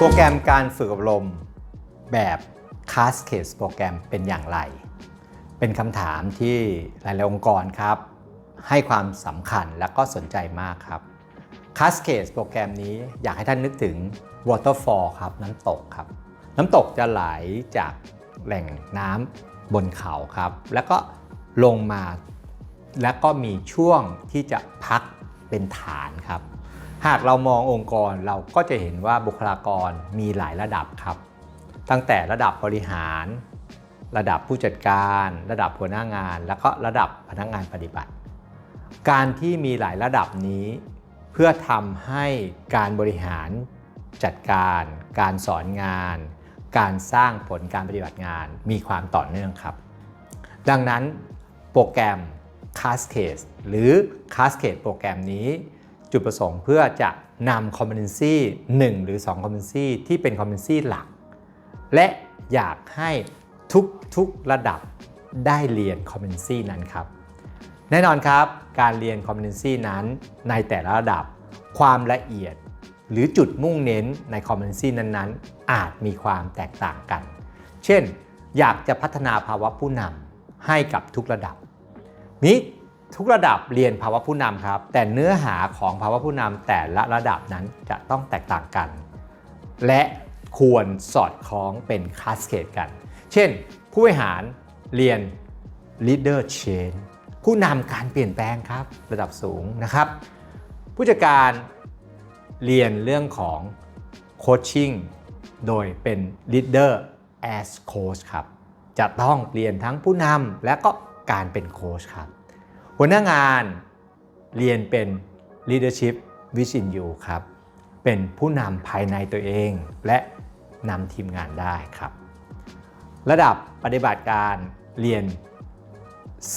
โปรแกรมการฝึกอบรมแบบ Cascade โปรแกรมเป็นอย่างไร เป็นคำถามที่หลาย ๆ องค์กรครับ ให้ความสำคัญและก็สนใจมากครับ Cascade โปรแกรมนี้อยากให้ท่านนึกถึง Waterfall ครับน้ำตกครับ น้ำตกจะไหลจากแหล่งน้ำบนเขาครับ แล้วก็ลงมาแล้วก็มีช่วงที่จะพักเป็นฐานครับ หากเรามององค์กรเราก็จะเห็นว่าบุคลากรมีหลายระดับครับ ตั้งแต่ระดับบริหาร ระดับผู้จัดการ ระดับหัวหน้างาน แล้วก็ระดับพนักงานปฏิบัติ การที่มีหลายระดับนี้ เพื่อทำให้การบริหารจัดการ การสอนงาน การสร้างผลการปฏิบัติงาน มีความต่อเนื่องครับ ดังนั้นโปรแกรม Cascade หรือ Cascade โปรแกรมนี้ จุดประสงค์เพื่อจะนำ competency 1หรือ2 competency ที่เป็น competency หลัก และอยากให้ทุกทุกระดับได้เรียน competency นั้นครับ แน่นอนครับการเรียน competency นั้นในแต่ละระดับความละเอียดหรือจุดมุ่งเน้นใน competency นั้นๆ อาจมีความแตกต่างกัน เช่น อยากจะพัฒนาภาวะผู้นำให้กับทุกระดับนี้ ทุกระดับเรียนภาวะผู้นำครับ แต่เนื้อหาของภาวะผู้นำแต่ละระดับนั้นจะต้องแตกต่างกัน และควรสอดคล้องเป็นคลาสเคดกัน เช่น ผู้บริหารเรียน leader change ผู้นำการเปลี่ยนแปลงครับ ระดับสูงนะครับ ผู้จัดการเรียนเรื่องของ coaching โดยเป็น leader as coach ครับ จะต้องเรียนทั้งผู้นำและก็การเป็นโค้ชครับ หัวหน้างานเรียนเป็น leadership within you ครับ เป็นผู้นำภายในตัวเอง และนำทีมงานได้ครับ ระดับปฏิบัติการเรียน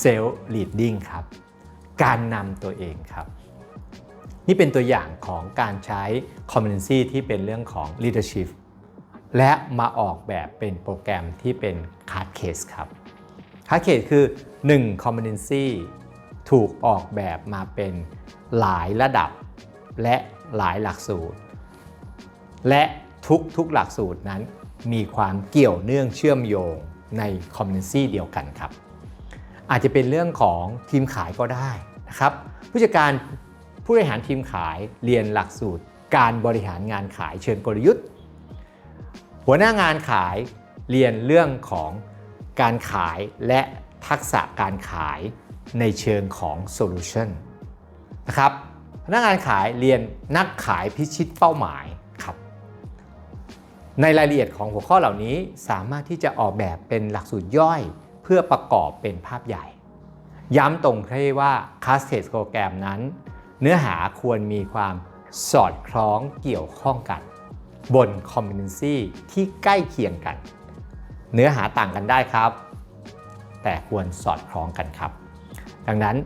self leading ครับ การนำตัวเองครับ นี่เป็นตัวอย่างของการใช้ competency ที่เป็นเรื่องของ leadership และมาออกแบบเป็นโปรแกรมที่เป็น card case ครับ card case คือ 1 competency ถูกออกแบบมาเป็นหลายระดับและหลายหลักสูตร และทุกทุกหลักสูตรนั้นมีความเกี่ยวเนื่องเชื่อมโยงใน competency เดียวกันครับ อาจจะเป็นเรื่องของทีมขายก็ได้นะครับ ผู้จัดการผู้บริหารทีมขายเรียนหลักสูตร การบริหารงานขายเชิงกลยุทธ์ หัวหน้างานขายเรียนเรื่องของการขายและทักษะการขาย ในเชิงของโซลูชันนะครับพนักงานขายเรียนนักขายพิชิตเป้าหมายครับ ในรายละเอียดของหัวข้อเหล่านี้สามารถที่จะออกแบบเป็นหลักสูตรย่อยเพื่อประกอบเป็นภาพใหญ่ ย้ำตรงที่ว่า Cascade โปรแกรมนั้น เนื้อหาควรมีความสอดคล้องเกี่ยวข้องกัน บน competency ที่ใกล้เคียงกัน เนื้อหาต่างกันได้ครับ แต่ควรสอดคล้องกันครับ ดังนั้น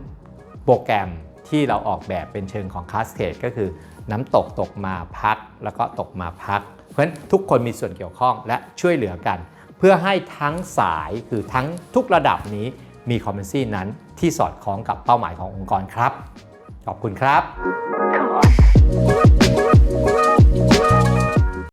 โปรแกรมที่เราออกแบบเป็นเชิงของคาสเทกก็คือน้ำตกตกมาพัก แล้วก็ตกมาพัก เพราะฉะนั้นทุกคนมีส่วนเกี่ยวข้องและช่วยเหลือกัน เพื่อให้ทั้งสายคือทั้งทุกระดับนี้มีคอมเพนซีนั้นที่สอดคล้องกับเป้าหมายขององค์กรครับ ขอบคุณครับ